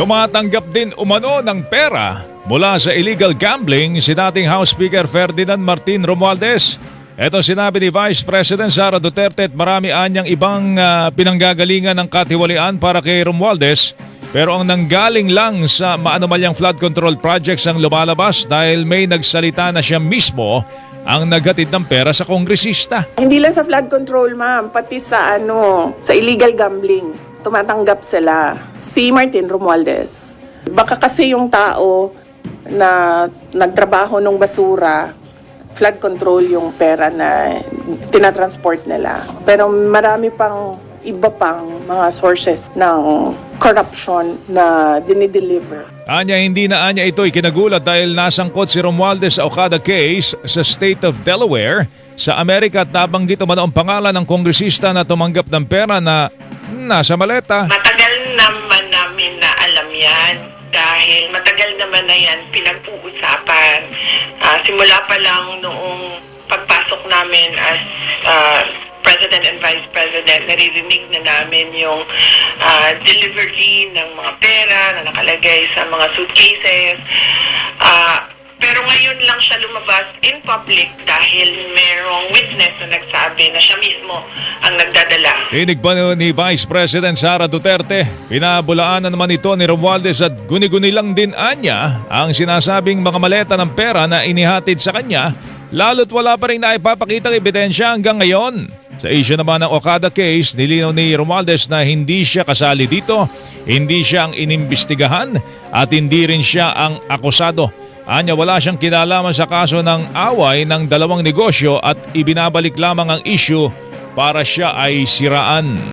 Tumatanggap din umano ng pera mula sa illegal gambling si dating House Speaker Ferdinand Martin Romualdez. Ito sinabi ni Vice President Sara Duterte at marami anyang ibang ah, pinanggagalingan ng katiwalian para kay Romualdez. Pero ang nanggaling lang sa maanumalyang flood control projects ang lumalabas dahil may nagsalita na siya mismo ang naghatid ng pera sa kongresista. Hindi lang sa flood control, ma'am, pati sa ano, sa illegal gambling. Tumatanggap sila. Si Martin Romualdez. Baka kasi yung tao na nagtrabaho ng basura, flood control yung pera na tinatransport nila. Pero marami pang iba pang mga sources ng corruption na dinideliver. Anya hindi na anya ito ikinagulat dahil nasangkot si Romualdez sa Okada case sa state of Delaware sa Amerika at nabanggit umano ang pangalan ng kongresista na tumanggap ng pera na nasa maleta. Matagal naman namin na alam yan dahil matagal naman na yan pinag-uusapan. Ah, simula pa lang noong pagpasok namin as ah, President and Vice President, naririnig na namin yung ah, delivery ng mga pera na nakalagay sa mga suitcases. Ah, pero ngayon lang siya lumabas in public dahil merong witness na nagsabi na siya mismo ang nagdadala Inig pa ni Vice President Sara Duterte, pinabulaan na naman ito ni Romualdez at guni-guni lang din anya ang sinasabing mga maleta ng pera na inihatid sa kanya lalo't wala pa rin naipapakitang ebidensya hanggang ngayon. Sa issue naman ng Okada case, nilinaw ni Romualdez na hindi siya kasali dito, hindi siya ang inimbestigahan at hindi rin siya ang akusado. Anya wala siyang kinalaman sa kaso ng away ng dalawang negosyo at ibinabalik lamang ang issue para siya ay siraan.